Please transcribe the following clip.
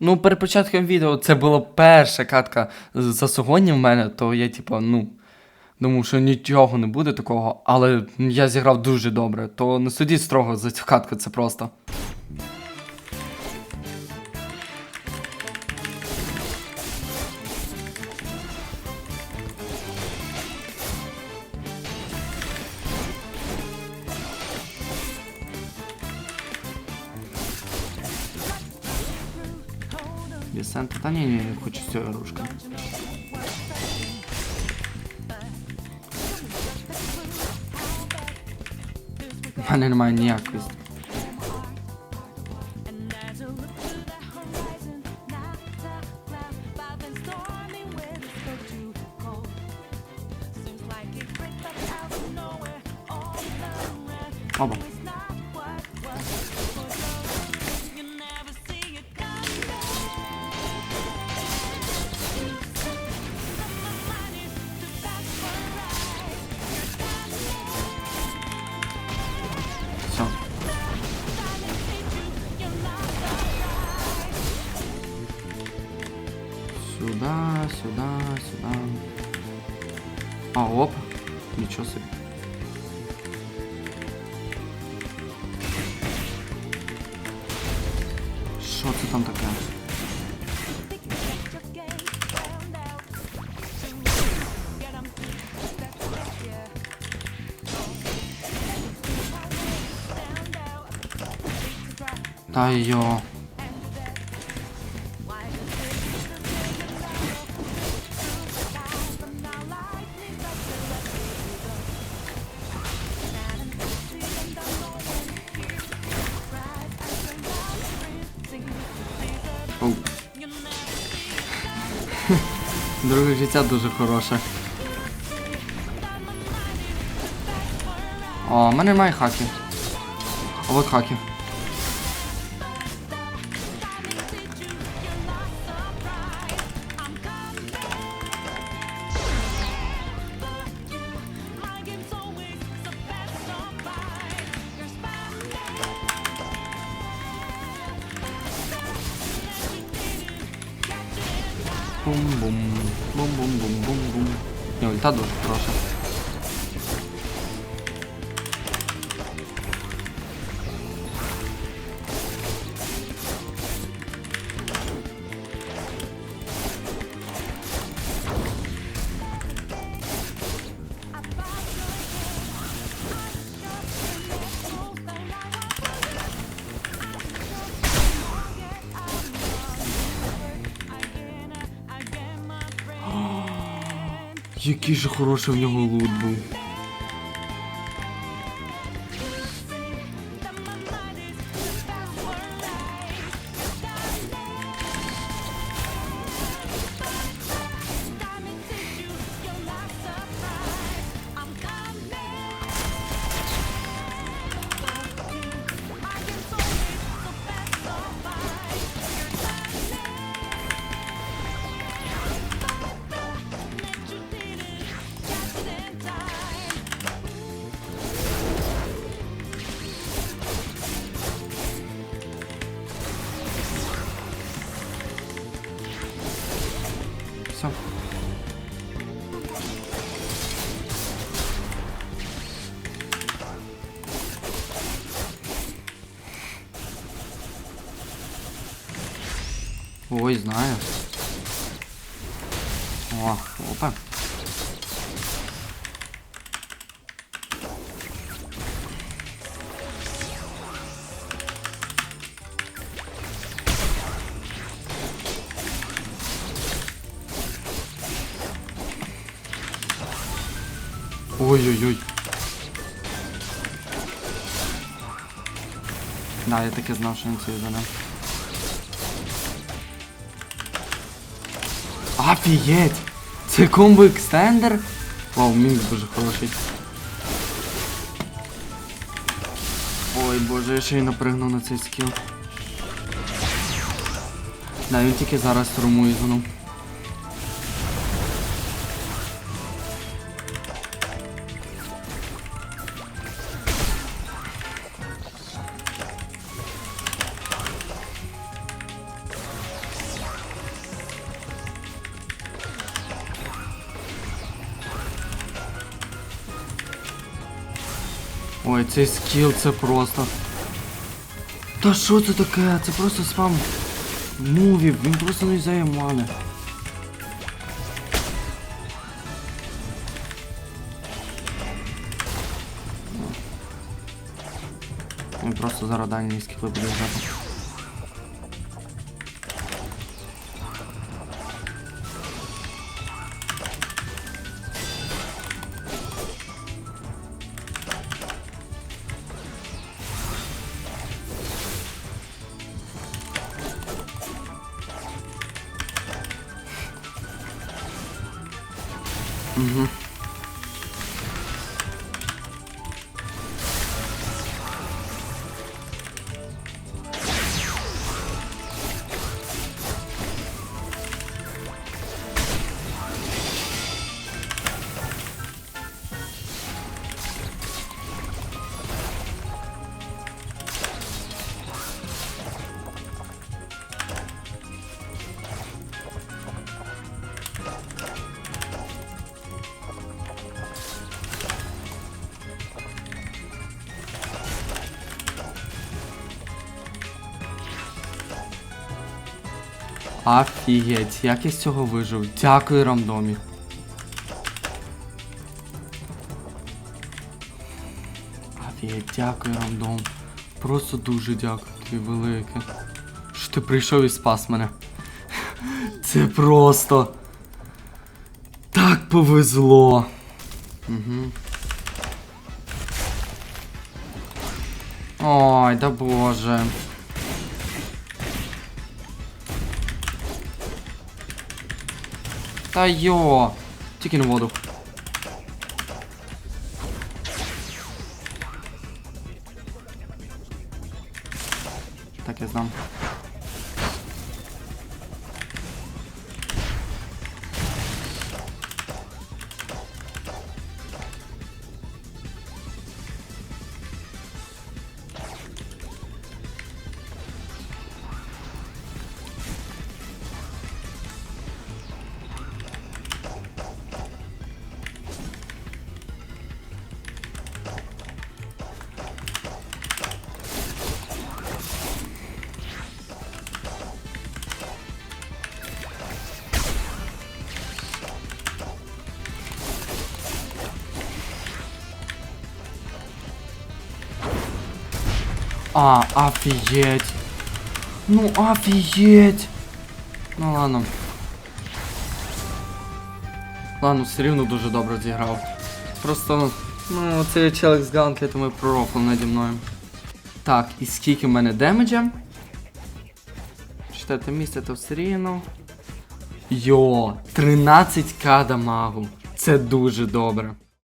Ну, перед початком відео це була перша катка за сьогодні в мене, то я, типу, ну. Думав, що нічого не буде такого, але я зіграв дуже добре, то не судіть строго за цю катку, це просто. Десант. Та ні, ні, хочу цього рушка. У мене немає ніякої. Оба. Сюда, сюда. А, оп. Ничего себе. Що це там таке? Та йо. Друге життя дуже хороше. О, в мене немає хаків. А от хаки. Ні, ульта Який же хороший в нього лут був. Ой, знаю. О, опа. Ой-ой-ой. Да, я таки знав, що він це за ним. Офігеть! Це комбо екстендер? Вау, мінус дуже хороший. Ой боже, я ще й напригнув на цей скіл. Да, він тільки зараз турму ізгнув. Ой, цей скіл це просто. Та що це таке? Це просто спам мувів, він просто не взяє мани. Він просто зараз дані скіли буде взяти. Угу. Офігеть, як я з цього вижив. Дякую, рандомі. Офігеть, дякую, рандом. Просто дуже дякую тобі велике. Що ти прийшов і спас мене. Це просто. Так повезло. Угу. Ой, да боже. Та йо! Тільки на воду. Так, я знам. А, офигеть. Ну, офигеть. Ну ладно. Ладно, все рівно дуже добре зіграв. Просто, ну, цей челик з гантлетом і пророфл наді мною. Так, і скільки в мене демеджа? Четверте місце то все рівно. Йо, 13к дамагу. Це дуже добре.